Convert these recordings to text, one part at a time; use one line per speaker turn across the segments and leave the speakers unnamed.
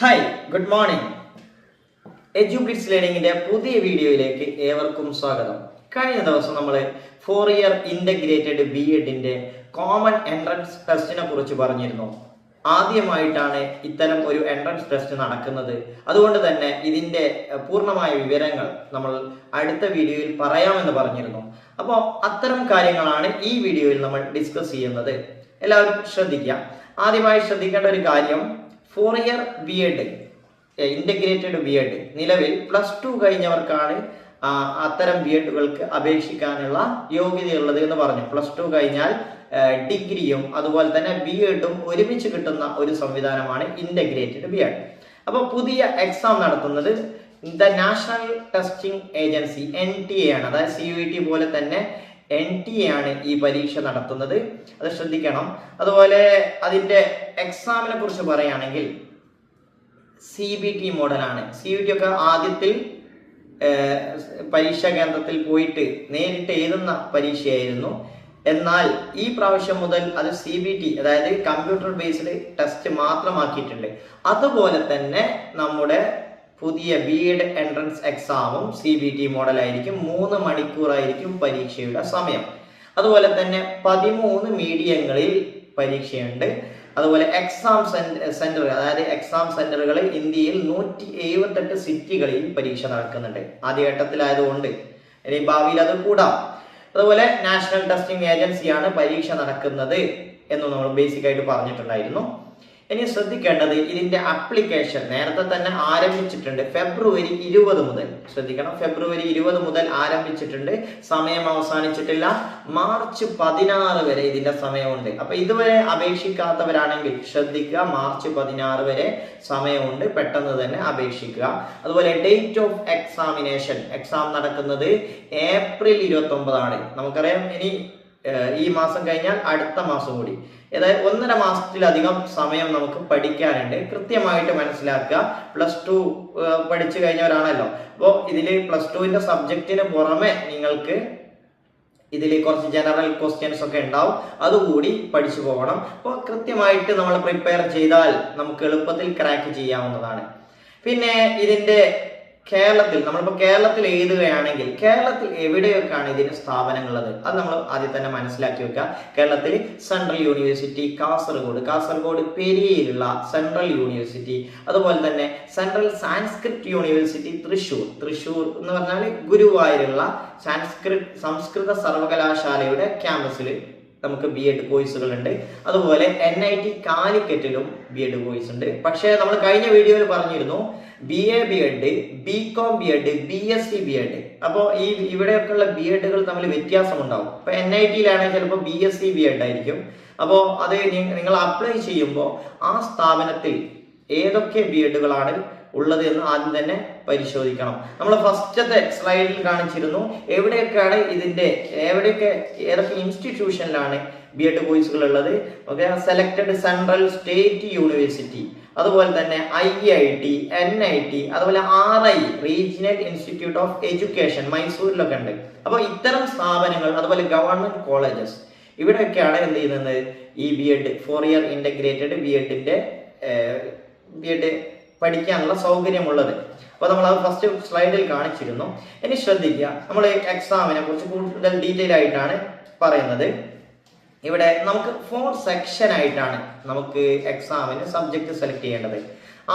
Hi good morning Edukids ലേണിംഗിന്റെ പുതിയ വീഡിയോയിലേക്ക് ഏവർക്കും സ്വാഗതം. കഴിഞ്ഞ ദിവസം നമ്മൾ ഫോർ ഇയർ ഇന്റഗ്രേറ്റഡ് ബി എഡിന്റെ കോമൺ എൻട്രൻസ് ടെസ്റ്റിനെ കുറിച്ച് പറഞ്ഞിരുന്നു. ആദ്യമായിട്ടാണ് ഇത്തരം ഒരു എൻട്രൻസ് ടെസ്റ്റ് നടക്കുന്നത്. അതുകൊണ്ട് തന്നെ ഇതിന്റെ പൂർണമായ വിവരങ്ങൾ നമ്മൾ അടുത്ത വീഡിയോയിൽ പറയാമെന്ന് പറഞ്ഞിരുന്നു. അപ്പോൾ അത്തരം കാര്യങ്ങളാണ് ഈ വീഡിയോയിൽ നമ്മൾ ഡിസ്കസ് ചെയ്യുന്നത്. എല്ലാവരും ശ്രദ്ധിക്കുക. ആദ്യമായി ശ്രദ്ധിക്കേണ്ട ഒരു കാര്യം four year B Ed integrated B Ed നിലവിൽ പ്ലസ് ടു കഴിഞ്ഞവർക്കാണ് അത്തരം ബി എഡുകൾക്ക് അപേക്ഷിക്കാനുള്ള യോഗ്യതയുള്ളത് എന്ന് പറഞ്ഞു. പ്ലസ് ടു കഴിഞ്ഞാൽ ഡിഗ്രിയും അതുപോലെ തന്നെ ബി എഡും ഒരുമിച്ച് കിട്ടുന്ന ഒരു സംവിധാനമാണ് ഇന്റഗ്രേറ്റഡ് ബി എഡ് അപ്പോൾ പുതിയ എക്സാം നടത്തുന്നത് the national testing agency N T A ആണ്. അതായത് സി യു ഇ ടി പോലെ തന്നെ എൻ ടി എ ആണ് ഈ പരീക്ഷ നടത്തുന്നത്. അത് ശ്രദ്ധിക്കണം. അതുപോലെ അതിന്റെ എക്സാമിനെ കുറിച്ച് പറയുകയാണെങ്കിൽ സി ബി ടി മോഡലാണ് സി ബി ടി ഒക്കെ ആദ്യത്തിൽ പരീക്ഷാ കേന്ദ്രത്തിൽ പോയിട്ട് നേരിട്ട് എഴുതുന്ന പരീക്ഷയായിരുന്നു. എന്നാൽ ഈ പ്രാവശ്യം മുതൽ അത് സി ബി ടി അതായത് കമ്പ്യൂട്ടർ ബേസ്ഡ് ടെസ്റ്റ് മാത്രമാക്കിയിട്ടുണ്ട്. അതുപോലെ തന്നെ നമ്മുടെ പുതിയ ബി എഡ് എൻട്രൻസ് എക്സാമും സി ബി ടി മോഡലായിരിക്കും മൂന്ന് മണിക്കൂറായിരിക്കും പരീക്ഷയുടെ സമയം. അതുപോലെ തന്നെ പതിമൂന്ന് മീഡിയങ്ങളിൽ പരീക്ഷയുണ്ട്. അതുപോലെ എക്സാം സെന്റർ അതായത് എക്സാം സെന്ററുകൾ ഇന്ത്യയിൽ നൂറ്റി എഴുപത്തെട്ട് സിറ്റികളിൽ പരീക്ഷ നടക്കുന്നുണ്ട്. ആദ്യഘട്ടത്തിലായതുകൊണ്ട് ഇനി ഭാവിയിൽ അത് കൂടാം. അതുപോലെ നാഷണൽ ടെസ്റ്റിംഗ് ഏജൻസിയാണ് പരീക്ഷ നടക്കുന്നത് എന്ന് നമ്മൾ ബേസിക് ആയിട്ട് പറഞ്ഞിട്ടുണ്ടായിരുന്നു. ഇനി ശ്രദ്ധിക്കേണ്ടത് ഇതിന്റെ അപ്ലിക്കേഷൻ നേരത്തെ തന്നെ ആരംഭിച്ചിട്ടുണ്ട് ഫെബ്രുവരി ഇരുപത് മുതൽ. ശ്രദ്ധിക്കണം ഫെബ്രുവരി ഇരുപത് മുതൽ ആരംഭിച്ചിട്ടുണ്ട്. സമയം അവസാനിച്ചിട്ടില്ല. മാർച്ച് പതിനാറ് വരെ ഇതിന്റെ സമയമുണ്ട്. അപ്പൊ ഇതുവരെ അപേക്ഷിക്കാത്തവരാണെങ്കിൽ ശ്രദ്ധിക്കുക മാർച്ച് പതിനാറ് വരെ സമയമുണ്ട്. പെട്ടെന്ന് തന്നെ അപേക്ഷിക്കുക. അതുപോലെ ഡേറ്റ് ഓഫ് എക്സാമിനേഷൻ എക്സാം നടക്കുന്നത് ഏപ്രിൽ ഇരുപത്തി ഒമ്പതാണ് നമുക്കറിയാം ഇനി ഈ മാസം കഴിഞ്ഞാൽ അടുത്ത മാസം കൂടി. അതായത് ഒന്നര മാസത്തിലധികം സമയം നമുക്ക് പഠിക്കാനുണ്ട്. കൃത്യമായിട്ട് മനസ്സിലാക്കുക. പ്ലസ് ടു പഠിച്ചു കഴിഞ്ഞവരാണല്ലോ. അപ്പോൾ ഇതിൽ പ്ലസ് ടുവിന്റെ സബ്ജക്റ്റിന് പുറമെ നിങ്ങൾക്ക് ഇതിൽ കുറച്ച് ജനറൽ ക്വസ്റ്റ്യൻസ് ഒക്കെ ഉണ്ടാവും. അതുകൂടി പഠിച്ചു പോകണം. അപ്പോൾ കൃത്യമായിട്ട് നമ്മൾ പ്രിപ്പയർ ചെയ്താൽ നമുക്ക് എളുപ്പത്തിൽ ക്രാക്ക് ചെയ്യാവുന്നതാണ്. പിന്നെ ഇതിന്റെ കേരളത്തിൽ നമ്മളിപ്പോൾ കേരളത്തിൽ എഴുതുകയാണെങ്കിൽ കേരളത്തിൽ എവിടെയൊക്കെയാണ് ഇതിന് സ്ഥാപനങ്ങളുള്ളത്? അത് നമ്മൾ ആദ്യം തന്നെ മനസ്സിലാക്കി വെക്കുക. കേരളത്തിൽ സെൻട്രൽ യൂണിവേഴ്സിറ്റി കാസർഗോഡ്. കാസർഗോഡ് പെരിയയിലുള്ള സെൻട്രൽ യൂണിവേഴ്സിറ്റി. അതുപോലെ തന്നെ central Sanskrit university Thrissur Thrissur എന്ന് പറഞ്ഞാൽ ഗുരുവായൂരുള്ള സാൻസ്ക്രിറ്റ് സംസ്കൃത സർവകലാശാലയുടെ ക്യാമ്പസിൽ നമുക്ക് ബി എഡ് കോഴ്സുകൾ ഉണ്ട് അതുപോലെ എൻ ഐ ടി കാലിക്കറ്റിലും ബി എഡ് കോഴ്സ് ഉണ്ട് പക്ഷേ നമ്മൾ കഴിഞ്ഞ വീഡിയോയിൽ പറഞ്ഞിരുന്നു B A B Ed B Com B Ed B S C B Ed അപ്പോൾ ഈ ഇവിടെയൊക്കെയുള്ള ബി എഡുകൾ തമ്മിൽ വ്യത്യാസമുണ്ടാവും. ഇപ്പോൾ എൻ ഐ ടിയിലാണെങ്കിൽ ചിലപ്പോൾ B S C B Ed ആയിരിക്കും. അപ്പോൾ അത് നിങ്ങൾ അപ്ലൈ ചെയ്യുമ്പോൾ ആ സ്ഥാപനത്തിൽ ഏതൊക്കെ ബി എഡുകളാണ് ഉള്ളത് എന്ന് ആദ്യം തന്നെ പരിശോധിക്കണം. നമ്മൾ ഫസ്റ്റത്തെ സ്ലൈഡിൽ കാണിച്ചിരുന്നു. എവിടെയൊക്കെയാണ് ഇതിന്റെ എവിടെയൊക്കെ ഏതൊക്കെ ഇൻസ്റ്റിറ്റ്യൂഷനിലാണ് ബി എഡ് കോഴ്സുകൾ ഉള്ളത്? Okay selected central state university അതുപോലെ തന്നെ I I T N I T അതുപോലെ R I regional institute of education മൈസൂരിലൊക്കെ ഉണ്ട്. അപ്പോൾ ഇത്തരം സ്ഥാപനങ്ങൾ അതുപോലെ ഗവൺമെന്റ് കോളേജസ് ഇവിടെയൊക്കെയാണ് എന്ത് ചെയ്യുന്നത്? ഈ B Ed four year integrated B എഡിന്റെ B Ed പഠിക്കാനുള്ള സൗകര്യമുള്ളത്. അപ്പോൾ നമ്മൾ അത് ഫസ്റ്റ് സ്ലൈഡിൽ കാണിച്ചിരുന്നു. ഇനി ശ്രദ്ധിക്കുക. നമ്മൾ എക്സാമിനെ കുറിച്ച് കൂടുതൽ ഡീറ്റെയിൽ ആയിട്ടാണ് പറയുന്നത്. ഇവിടെ നമുക്ക് ഫോർ സെക്ഷൻ ആയിട്ടാണ് നമുക്ക് എക്സാമിന് സബ്ജക്ട് സെലക്ട് ചെയ്യേണ്ടത്.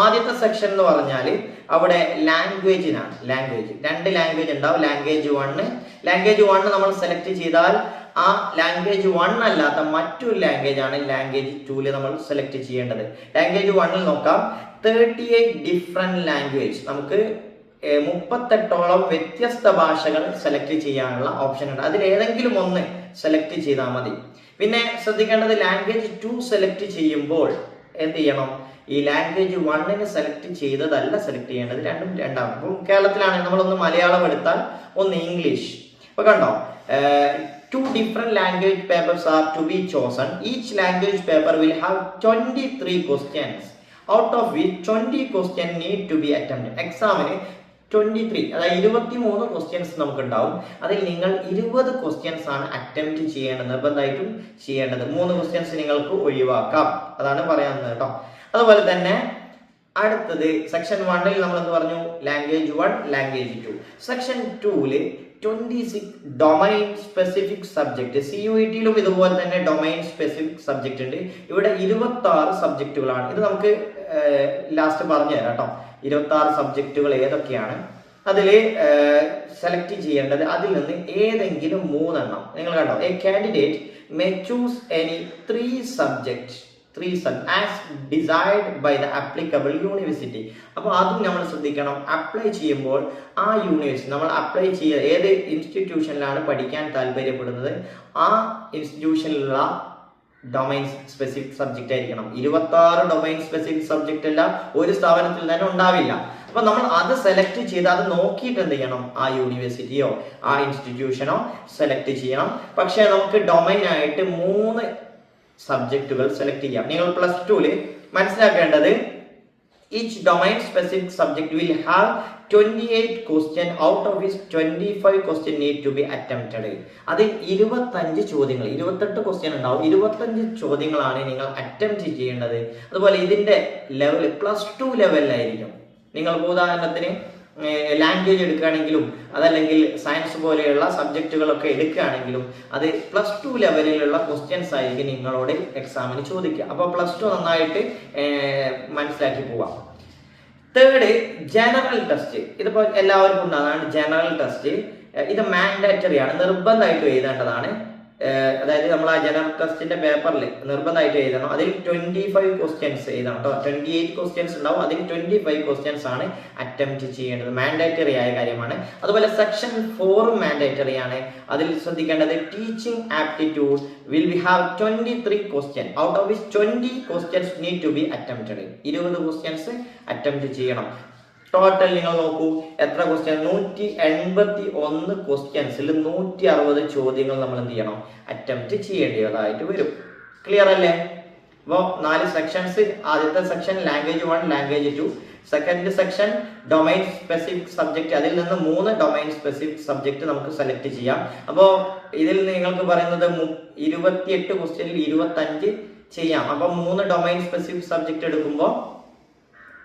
ആദ്യത്തെ സെക്ഷൻ എന്ന് പറഞ്ഞാൽ അവിടെ ലാംഗ്വേജിനാണ് ലാംഗ്വേജ് രണ്ട് ലാംഗ്വേജ് ഉണ്ടാവും. ലാംഗ്വേജ് വണ്ണ് ലാംഗ്വേജ് വണ്ണ് നമ്മൾ സെലക്ട് ചെയ്താൽ ആ ലാംഗ്വേജ് വൺ അല്ലാത്ത മറ്റൊരു ലാംഗ്വേജ് ആണ് ലാംഗ്വേജ് ടൂൽ നമ്മൾ സെലക്ട് ചെയ്യേണ്ടത്. ലാംഗ്വേജ് വണ്ണിൽ നോക്കാം. തേർട്ടി എയ്റ്റ് ഡിഫറെന്റ് ലാംഗ്വേജ് നമുക്ക് മുപ്പത്തെട്ടോളം വ്യത്യസ്ത ഭാഷകൾ സെലക്ട് ചെയ്യാനുള്ള ഓപ്ഷൻ ഉണ്ട്. അതിൽ ഏതെങ്കിലും ഒന്ന് സെലക്ട് ചെയ്താൽ മതി. പിന്നെ ശ്രദ്ധിക്കേണ്ടത് ലാംഗ്വേജ് ടു സെലക്ട് ചെയ്യുമ്പോൾ എന്ത് ചെയ്യണം? ഈ ലാംഗ്വേജ് വണ്ണിന് സെലക്ട് ചെയ്തതല്ല സെലക്ട് ചെയ്യേണ്ടത് രണ്ടും രണ്ടാണ് ഇപ്പം കേരളത്തിലാണെങ്കിൽ നമ്മളൊന്ന് മലയാളം എടുത്താൽ ഒന്ന് ഇംഗ്ലീഷ്. അപ്പൊ കണ്ടോ? Two different language papers are to be chosen each language paper will have twenty three questions out of which twenty question need to be attempt എക്സാമിന് ട്വന്റി ത്രീ അതായത് ഇരുപത്തി മൂന്ന് ക്വസ്റ്റ്യൻസ് നമുക്ക് ഉണ്ടാവും അതിൽ നിങ്ങൾ ഇരുപത് ക്വസ്റ്റ്യൻസ് ആണ് അറ്റംപ്റ്റ് ചെയ്യേണ്ടത് നിർബന്ധമായിട്ടും ചെയ്യേണ്ടത്. മൂന്ന് ക്വസ്റ്റ്യൻസ് നിങ്ങൾക്ക് ഒഴിവാക്കാം. അതാണ് പറയാവുന്നത് കേട്ടോ. അതുപോലെ തന്നെ അടുത്തത് സെക്ഷൻ വണ്ണിൽ നമ്മൾ എന്ത് പറഞ്ഞു? Language one language two section tool twenty six domain specific subject C U E ടിയിലും ഇതുപോലെ തന്നെ ഡൊമൈൻ സ്പെസിഫിക് സബ്ജക്ട് ഉണ്ട്. ഇവിടെ ഇരുപത്തി ആറ് സബ്ജക്റ്റുകളാണ് ഇത് നമുക്ക് ലാസ്റ്റ് പറഞ്ഞു തരാം കേട്ടോ. ഇരുപത്തി ആറ് സബ്ജക്റ്റുകൾ ഏതൊക്കെയാണ് അതിൽ സെലക്ട് ചെയ്യേണ്ടത് അതിൽ നിന്ന് ഏതെങ്കിലും മൂന്നെണ്ണം. നിങ്ങൾ കണ്ടോ? A candidate may choose any three subject three sub as decide by the applicable university അപ്പോൾ അതും നമ്മൾ ശ്രദ്ധിക്കണം. അപ്ലൈ ചെയ്യുമ്പോൾ ആ യൂണിവേഴ്സിറ്റി നമ്മൾ അപ്ലൈ ചെയ്യുക ഏത് ഇൻസ്റ്റിറ്റ്യൂഷനിലാണ് പഠിക്കാൻ താല്പര്യപ്പെടുന്നത്? ആ ഇൻസ്റ്റിറ്റ്യൂഷനിലുള്ള ഡൊമൈൻ സ്പെസിഫിക് സബ്ജക്റ്റ് ആയിരിക്കണം. ഇരുപത്തി ആറ് ഡൊമൈൻ സ്പെസിഫിക് സബ്ജക്റ്റ് എല്ലാം ഒരു സ്ഥാപനത്തിൽ തന്നെ ഉണ്ടാവില്ല. അപ്പൊ നമ്മൾ അത് സെലക്ട് ചെയ്ത് അത് നോക്കിയിട്ട് എന്ത് ചെയ്യണം? ആ യൂണിവേഴ്സിറ്റിയോ ആ ഇൻസ്റ്റിറ്റ്യൂഷനോ സെലക്ട് ചെയ്യണം. പക്ഷേ നമുക്ക് ഡൊമൈൻ ആയിട്ട് മൂന്ന് സബ്ജക്റ്റുകൾ സെലക്ട് ചെയ്യാം. നിങ്ങൾ പ്ലസ് ടുവിൽ മനസ്സിലാക്കേണ്ടത് each domain specific subject will have 28 question. Out of which 25 question need to be attempted. അതിൽ ഇരുപത്തഞ്ച് ചോദ്യങ്ങൾ. ഇരുപത്തെട്ട് ക്വസ്റ്റ്യൻ ഉണ്ടാവും. ഇരുപത്തഞ്ച് ചോദ്യങ്ങളാണ് നിങ്ങൾ അറ്റംപ്റ്റ് ചെയ്യേണ്ടത്. അതുപോലെ ഇതിന്റെ ലെവൽ പ്ലസ് ടു ലെവലിലായിരിക്കും നിങ്ങൾ ഉദാഹരണത്തിന് ലാംഗ്വേജ് എടുക്കുകയാണെങ്കിലും അതല്ലെങ്കിൽ സയൻസ് പോലെയുള്ള സബ്ജക്റ്റുകളൊക്കെ എടുക്കുകയാണെങ്കിലും അത് പ്ലസ് ടു ലെവലിലുള്ള ക്വസ്റ്റ്യൻസ് ആയിരിക്കും നിങ്ങളോട് എക്സാമിന് ചോദിക്കുക. അപ്പോൾ പ്ലസ് ടു നന്നായിട്ട് മനസ്സിലാക്കി പോവാം. തേർഡ് ജനറൽ ടെസ്റ്റ് ഇതിപ്പോ എല്ലാവർക്കും ഉണ്ടാകുന്നതാണ് ജനറൽ ടെസ്റ്റ് ഇത് മാൻഡേറ്ററി ആണ്. നിർബന്ധമായിട്ട് എഴുതേണ്ടതാണ്. അതായത് നമ്മൾ ആ ജനറൽ ടെസ്റ്റിന്റെ പേപ്പറിൽ നിർബന്ധമായിട്ട് എഴുതണം. അതിൽ ട്വന്റി ഫൈവ് ക്വസ്റ്റ്യൻസ് എഴുതണം കേട്ടോ ട്വന്റി എയ്റ്റ് ക്വസ്റ്റ്യൻസ് ഉണ്ടാവും. അതിൽ ട്വന്റി ഫൈവ് ക്വസ്റ്റ്യൻസ് ആണ് അറ്റംപ്റ്റ് ചെയ്യേണ്ടത്. മാൻഡേറ്ററി ആയ കാര്യമാണ്. അതുപോലെ സെക്ഷൻ ഫോർ മാൻഡേറ്ററി ആണ്. അതിൽ ശ്രദ്ധിക്കേണ്ടത് teaching aptitude will we have twenty three question out of which twenty questions need to be attempted ഇരുപത് ക്വസ്റ്റ്യൻസ് അറ്റംപ്റ്റ് ചെയ്യണം. ടോട്ടൽ നിങ്ങൾ നോക്കൂ. എത്ര ക്വസ്റ്റ്യൻ നൂറ്റി എൺപത്തി ഒന്ന് ക്വസ്റ്റ്യൻസിൽ നൂറ്റി അറുപത് ചോദ്യങ്ങൾ നമ്മൾ എന്ത് ചെയ്യണം? അറ്റംപ്റ്റ് ചെയ്യേണ്ടതായിട്ട് വരും. ക്ലിയർ അല്ലേ? അപ്പോൾ നാല് സെക്ഷൻസ് ആദ്യത്തെ section language one language two second section domain specific subject അതിൽ നിന്ന് മൂന്ന് ഡൊമൈൻ സ്പെസിഫിക് സബ്ജക്റ്റ് നമുക്ക് സെലക്ട് ചെയ്യാം. അപ്പോൾ ഇതിൽ നിങ്ങൾക്ക് പറയുന്നത് ഇരുപത്തിയെട്ട് ക്വസ്റ്റ്യനിൽ ഇരുപത്തഞ്ച് ചെയ്യാം. അപ്പോൾ മൂന്ന് ഡൊമൈൻ സ്പെസിഫിക് സബ്ജക്റ്റ് എടുക്കുമ്പോൾ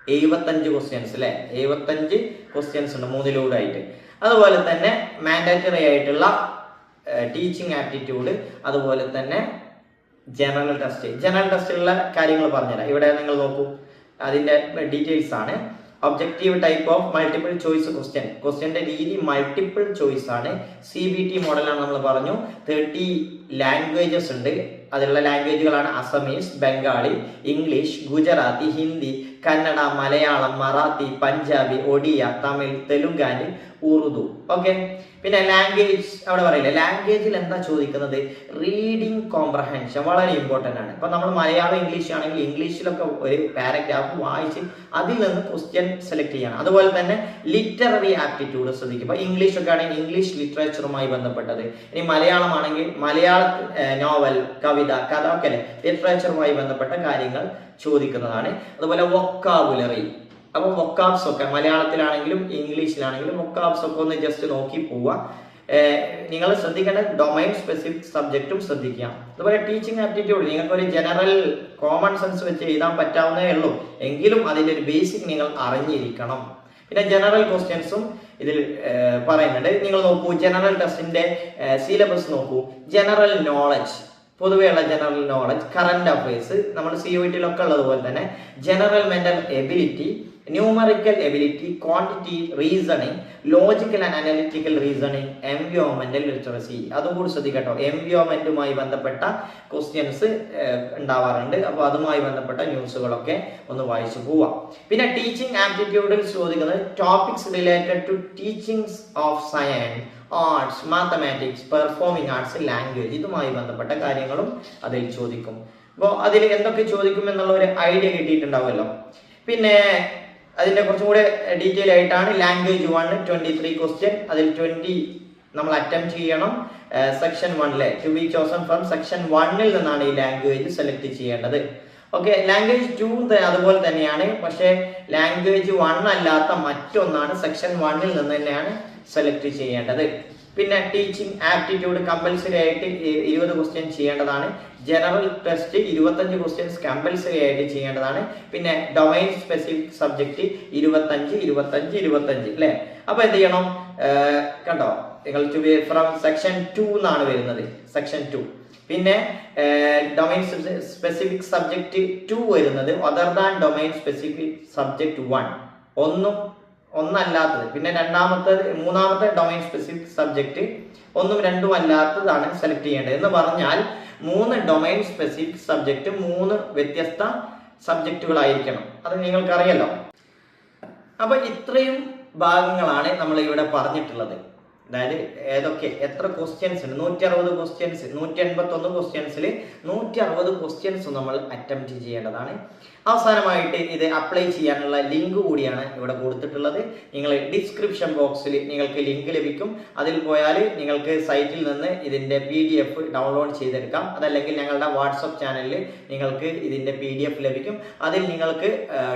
എഴുപത്തഞ്ച് ക്വസ്റ്റ്യൻസ് അല്ലെ എഴുപത്തഞ്ച് ക്വസ്റ്റ്യൻസ് ഉണ്ട് മൂന്നിലൂടെ ആയിട്ട് അതുപോലെ തന്നെ മാൻഡേറ്ററി ആയിട്ടുള്ള ടീച്ചിങ് ആപ്റ്റിറ്റ്യൂഡ് അതുപോലെ തന്നെ ജനറൽ ടെസ്റ്റ് ജനറൽ ടെസ്റ്റിലുള്ള കാര്യങ്ങൾ പറഞ്ഞുതരാം. ഇവിടെ നിങ്ങൾ നോക്കൂ. അതിന്റെ ഡീറ്റെയിൽസ് ആണ്. Objective type of multiple choice question ക്വസ്റ്റ്യന്റെ രീതി മൾട്ടിപ്പിൾ ചോയ്സ് ആണ്. സി ബി ടി മോഡലാണ് നമ്മൾ പറഞ്ഞു. തേർട്ടി ലാംഗ്വേജസ് ഉണ്ട്. അതിലുള്ള ലാംഗ്വേജുകളാണ് അസമീസ് ബംഗാളി ഇംഗ്ലീഷ് ഗുജറാത്തി ഹിന്ദി കന്നഡ മലയാളം മറാത്തി പഞ്ചാബി ഒഡിയ തമിഴ് തെലുങ്കാന് ഉറുദു. ഓക്കെ പിന്നെ ലാംഗ്വേജ് അവിടെ പറയില്ലേ? ലാംഗ്വേജിൽ എന്താ ചോദിക്കുന്നത്? റീഡിംഗ് കോംപ്രഹെൻഷൻ വളരെ ഇമ്പോർട്ടന്റ് ആണ്. ഇപ്പം നമ്മൾ മലയാളം ഇംഗ്ലീഷ് ആണെങ്കിൽ ഇംഗ്ലീഷിലൊക്കെ ഒരു പാരഗ്രാഫ് വായിച്ച് അതിൽ നിന്ന് ക്വസ്റ്റ്യൻ സെലക്ട് ചെയ്യണം. അതുപോലെ തന്നെ ലിറ്റററി ആപ്റ്റിറ്റ്യൂഡ് ശ്രദ്ധിക്കും ഇപ്പം ഇംഗ്ലീഷ് ഒക്കെ ആണെങ്കിൽ ഇംഗ്ലീഷ് ലിറ്ററേച്ചറുമായി ബന്ധപ്പെട്ടത്. ഇനി മലയാളമാണെങ്കിൽ മലയാള നോവൽ കവിത കഥ ഒക്കെ ലിറ്ററേച്ചറുമായി ബന്ധപ്പെട്ട കാര്യങ്ങൾ ചോദിക്കുന്നതാണ്. അതുപോലെ വൊക്കാബുലറി അപ്പൊ മൊക്കാബ്സ് ഒക്കെ മലയാളത്തിലാണെങ്കിലും ഇംഗ്ലീഷിലാണെങ്കിലും മൊക്കാബ്സ് ഒക്കെ ഒന്ന് ജസ്റ്റ് നോക്കി പോവുക നിങ്ങൾ ശ്രദ്ധിക്കേണ്ട ഡൊമൈൻ സ്പെസിഫിക് സബ്ജക്റ്റും ശ്രദ്ധിക്കുക. അതുപോലെ ടീച്ചിങ് ആപ്റ്റിറ്റ്യൂഡ് നിങ്ങൾക്ക് ഒരു ജനറൽ കോമൺ സെൻസ് വെച്ച് എഴുതാൻ പറ്റാവുന്നേ ഉള്ളൂ. എങ്കിലും അതിന്റെ ഒരു ബേസിക് നിങ്ങൾ അറിഞ്ഞിരിക്കണം. പിന്നെ ജനറൽ ക്വസ്റ്റ്യൻസും ഇതിൽ പറയുന്നുണ്ട്. നിങ്ങൾ നോക്കൂ ജനറൽ ടെസ്റ്റിന്റെ സിലബസ് നോക്കൂ. ജനറൽ നോളജ് പൊതുവെയുള്ള ജനറൽ നോളജ് കറണ്ട് അഫയേഴ്സ് നമ്മൾ സി ഒ ടിയിലൊക്കെ ഉള്ളതുപോലെ തന്നെ general mental ability numerical ability quantity reasoning logical and analytical reasoning എംവിയോമെന്റൽ literacy അതും കൂടി ശ്രദ്ധിക്കട്ടോ. എംവിയോമെന്റുമായി ബന്ധപ്പെട്ട ക്വസ്റ്റ്യൻസ് ഉണ്ടാവാറുണ്ട്. അപ്പോൾ അതുമായി ബന്ധപ്പെട്ട ന്യൂസുകളൊക്കെ ഒന്ന് വായിച്ചു പോവാം. പിന്നെ ടീച്ചിങ് ആപ്റ്റിറ്റ്യൂഡിൽ ചോദിക്കുന്നത് topics related to teachings of science arts mathematics performing arts language ഇതുമായി ബന്ധപ്പെട്ട കാര്യങ്ങളും അതിൽ ചോദിക്കും. അപ്പോൾ അതിൽ എന്തൊക്കെ ചോദിക്കും എന്നുള്ള ഒരു ഐഡിയ കിട്ടിയിട്ടുണ്ടാവുമല്ലോ. പിന്നെ അതിന്റെ കുറച്ചും കൂടെ ഡീറ്റെയിൽ ആയിട്ടാണ് language one twenty three question അതിൽ ട്വന്റി നമ്മൾ അറ്റംപ്റ്റ് ചെയ്യണം. സെക്ഷൻ വണ്ണിലെ to be chosen from section വണ്ണിൽ നിന്നാണ് ഈ ലാംഗ്വേജ് സെലക്ട് ചെയ്യേണ്ടത്. ഓക്കെ ലാംഗ്വേജ് ടു അതുപോലെ തന്നെയാണ്. പക്ഷേ ലാംഗ്വേജ് വൺ അല്ലാത്ത മറ്റൊന്നാണ് സെക്ഷൻ വണ്ണിൽ നിന്ന് തന്നെയാണ് സെലക്ട് ചെയ്യേണ്ടത്. പിന്നെ ടീച്ചിങ് ആപ്റ്റിറ്റ്യൂഡ് കമ്പൽസറി ആയിട്ട് ഇരുപത് ക്വസ്റ്റ്യൻ ചെയ്യേണ്ടതാണ്. ജനറൽ ടെസ്റ്റ് ഇരുപത്തഞ്ച് ക്വസ്റ്റ്യൻസ് കമ്പൽസറി ആയിട്ട് ചെയ്യേണ്ടതാണ്. പിന്നെ ഡൊമൈൻ സ്പെസിഫിക് സബ്ജക്റ്റ് ഇരുപത്തഞ്ച് ഇരുപത്തഞ്ച് ഇരുപത്തഞ്ച് അല്ലേ അപ്പൊ എന്ത് ചെയ്യണം? കണ്ടോ? നിങ്ങൾ ഫ്രം സെക്ഷൻ ടു എന്നാണ് വരുന്നത്. സെക്ഷൻ ടു പിന്നെ ഡൊമൈൻ സ്പെസിഫിക് സബ്ജക്റ്റ് ടു വരുന്നത് other than domain specific subject one ഒന്നും ഒന്നല്ലാത്തത്. പിന്നെ രണ്ടാമത്തെ മൂന്നാമത്തെ ഡൊമൈൻ സ്പെസിഫിക് സബ്ജക്റ്റ് ഒന്നും രണ്ടും അല്ലാത്തതാണ് സെലക്ട് ചെയ്യേണ്ടത്. എന്ന് പറഞ്ഞാൽ മൂന്ന് ഡൊമൈൻ സ്പെസിഫിക് സബ്ജക്റ്റ് മൂന്ന് വ്യത്യസ്ത സബ്ജക്റ്റുകളായിരിക്കണം അത് നിങ്ങൾക്കറിയല്ലോ അപ്പൊ ഇത്രയും ഭാഗങ്ങളാണ് നമ്മൾ ഇവിടെ പറഞ്ഞിട്ടുള്ളത്. അതായത് ഏതൊക്കെ എത്ര ക്വസ്റ്റ്യൻസ് ഉണ്ട്? നൂറ്റി അറുപത് ക്വസ്റ്റ്യൻസ് നൂറ്റി എൺപത്തി ഒന്ന് ക്വസ്റ്റ്യൻസിൽ നൂറ്റി അറുപത് ക്വസ്റ്റ്യൻസ് നമ്മൾ അറ്റംപ്റ്റ് ചെയ്യേണ്ടതാണ്. അവസാനമായിട്ട് ഇത് അപ്ലൈ ചെയ്യാനുള്ള ലിങ്ക് കൂടിയാണ് ഇവിടെ കൊടുത്തിട്ടുള്ളത്. നിങ്ങൾ ഡിസ്ക്രിപ്ഷൻ ബോക്സിൽ നിങ്ങൾക്ക് ലിങ്ക് ലഭിക്കും. അതിൽ പോയാൽ നിങ്ങൾക്ക് സൈറ്റിൽ നിന്ന് ഇതിന്റെ പി ഡി എഫ് ഡൗൺലോഡ് ചെയ്തെടുക്കാം. അതല്ലെങ്കിൽ ഞങ്ങളുടെ വാട്സപ്പ് ചാനലിൽ നിങ്ങൾക്ക് ഇതിന്റെ പി ഡി എഫ് ലഭിക്കും. അതിൽ നിങ്ങൾക്ക്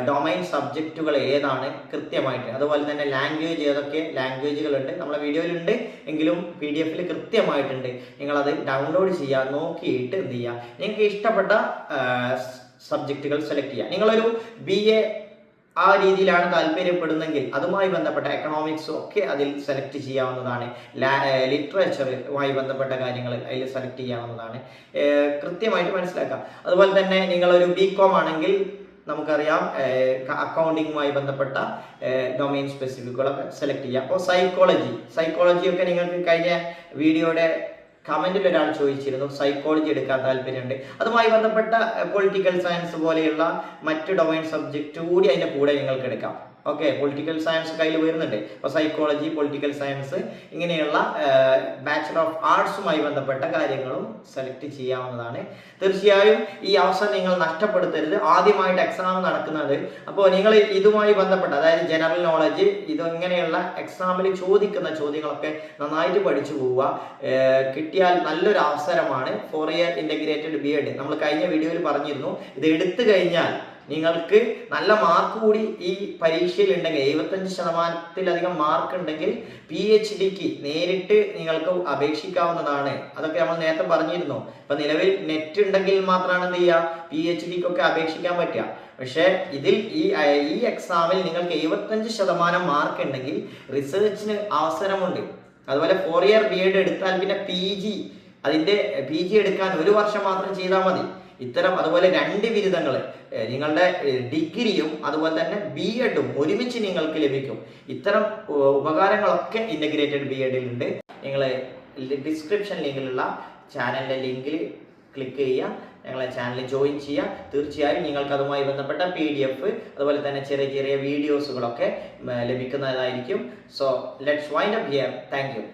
ഡൊമൈൻ സബ്ജക്റ്റുകൾ ഏതാണ് കൃത്യമായിട്ട് അതുപോലെ തന്നെ ലാംഗ്വേജ് ഏതൊക്കെ ലാംഗ്വേജുകളുണ്ട് നമ്മളെ വീഡിയോയിലുണ്ട് എങ്കിലും പി ഡി എഫിൽ കൃത്യമായിട്ടുണ്ട്. നിങ്ങളത് ഡൗൺലോഡ് ചെയ്യുക നോക്കിയിട്ട് എന്ത് ചെയ്യുക നിങ്ങൾക്ക് ഇഷ്ടപ്പെട്ട സബ്ജക്റ്റുകൾ സെലക്ട് ചെയ്യുക നിങ്ങളൊരു ബി എ ആ രീതിയിലാണ് താല്പര്യപ്പെടുന്നെങ്കിൽ അതുമായി ബന്ധപ്പെട്ട എക്കണോമിക്സും ഒക്കെ അതിൽ സെലക്ട് ചെയ്യാവുന്നതാണ്. ലിറ്ററേച്ചറുമായി ബന്ധപ്പെട്ട കാര്യങ്ങൾ അതിൽ സെലക്ട് ചെയ്യാവുന്നതാണ്. കൃത്യമായിട്ട് മനസ്സിലാക്കാം. അതുപോലെ തന്നെ നിങ്ങളൊരു ബി കോം ആണെങ്കിൽ നമുക്കറിയാം അക്കൗണ്ടിങ്ങുമായി ബന്ധപ്പെട്ട ഡൊമൈൻ സ്പെസിഫിക്കുകളൊക്കെ സെലക്ട് ചെയ്യാം. അപ്പോൾ സൈക്കോളജി സൈക്കോളജിയൊക്കെ നിങ്ങൾക്ക് കഴിഞ്ഞ വീഡിയോയുടെ കമന്റിൽ ഒരാൾ ചോദിച്ചിരുന്നു. സൈക്കോളജി എടുക്കാൻ താല്പര്യമുണ്ട്. അതുമായി ബന്ധപ്പെട്ട പൊളിറ്റിക്കൽ സയൻസ് പോലെയുള്ള മറ്റ് ഡൊമൈൻ സബ്ജക്റ്റ് കൂടി അതിന്റെ കൂടെ നിങ്ങൾക്ക് എടുക്കാം. ഓക്കെ പൊളിറ്റിക്കൽ സയൻസ് കയ്യിൽ വരുന്നുണ്ട്. അപ്പോൾ സൈക്കോളജി പൊളിറ്റിക്കൽ സയൻസ് ഇങ്ങനെയുള്ള ബാച്ചലർ ഓഫ് ആർട്സുമായി ബന്ധപ്പെട്ട കാര്യങ്ങളും സെലക്ട് ചെയ്യാവുന്നതാണ്. തീർച്ചയായും ഈ അവസരം നിങ്ങൾ നഷ്ടപ്പെടുത്തരുത്. ആദ്യമായിട്ട് എക്സാം നടക്കുന്നത്. അപ്പോൾ നിങ്ങൾ ഇതുമായി ബന്ധപ്പെട്ട അതായത് ജനറൽ നോളജ് ഇതെങ്ങനെയുള്ള എക്സാമിൽ ചോദിക്കുന്ന ചോദ്യങ്ങളൊക്കെ നന്നായിട്ട് പഠിച്ചു പോവുക. കിട്ടിയാൽ നല്ലൊരു അവസരമാണ്. Four year integrated B Ed നമ്മൾ കഴിഞ്ഞ വീഡിയോയിൽ പറഞ്ഞിരുന്നു. ഇത് എടുത്തു കഴിഞ്ഞാൽ നിങ്ങൾക്ക് നല്ല മാർക്ക് കൂടി ഈ പരീക്ഷയിൽ ഉണ്ടെങ്കിൽ എഴുപത്തഞ്ച് ശതമാനത്തിലധികം മാർക്ക് ഉണ്ടെങ്കിൽ പി എച്ച് ഡിക്ക് നേരിട്ട് നിങ്ങൾക്ക് അപേക്ഷിക്കാവുന്നതാണ്. അതൊക്കെ നമ്മൾ നേരത്തെ പറഞ്ഞിരുന്നു. ഇപ്പൊ നിലവിൽ നെറ്റ് ഉണ്ടെങ്കിൽ മാത്രമാണ് എന്ത് ചെയ്യുക? പി എച്ച് ഡിക്കൊക്കെ അപേക്ഷിക്കാൻ പറ്റുക. പക്ഷേ ഇതിൽ ഈ ഈ എക്സാമിൽ നിങ്ങൾക്ക് എഴുപത്തഞ്ച് ശതമാനം മാർക്ക് ഉണ്ടെങ്കിൽ റിസർച്ചിന് അവസരമുണ്ട്. അതുപോലെ ഫോർ ഇയർ ബി എഡ് എടുത്താൽ പിന്നെ പി ജി അതിന്റെ പി ജി എടുക്കാൻ ഒരു വർഷം മാത്രം ചെയ്താൽ മതി. ഇത്തരം അതുപോലെ രണ്ട് ബിരുദങ്ങൾ നിങ്ങളുടെ ഡിഗ്രിയും അതുപോലെ തന്നെ ബി എഡും ഒരുമിച്ച് നിങ്ങൾക്ക് ലഭിക്കും. ഇത്തരം ഉപകാരങ്ങളൊക്കെ ഇന്റഗ്രേറ്റഡ് ബി എഡിൽ ഉണ്ട്. നിങ്ങൾ ഡിസ്ക്രിപ്ഷൻ ലിങ്കിലുള്ള ചാനലിന്റെ ലിങ്കിൽ ക്ലിക്ക് ചെയ്യുക. ഞങ്ങളെ ചാനൽ ജോയിൻ ചെയ്യുക. തീർച്ചയായും നിങ്ങൾക്ക് അതുമായി ബന്ധപ്പെട്ട പി ഡി എഫ് അതുപോലെ തന്നെ ചെറിയ ചെറിയ വീഡിയോസുകളൊക്കെ ലഭിക്കുന്നതായിരിക്കും. So let's wind up here thank you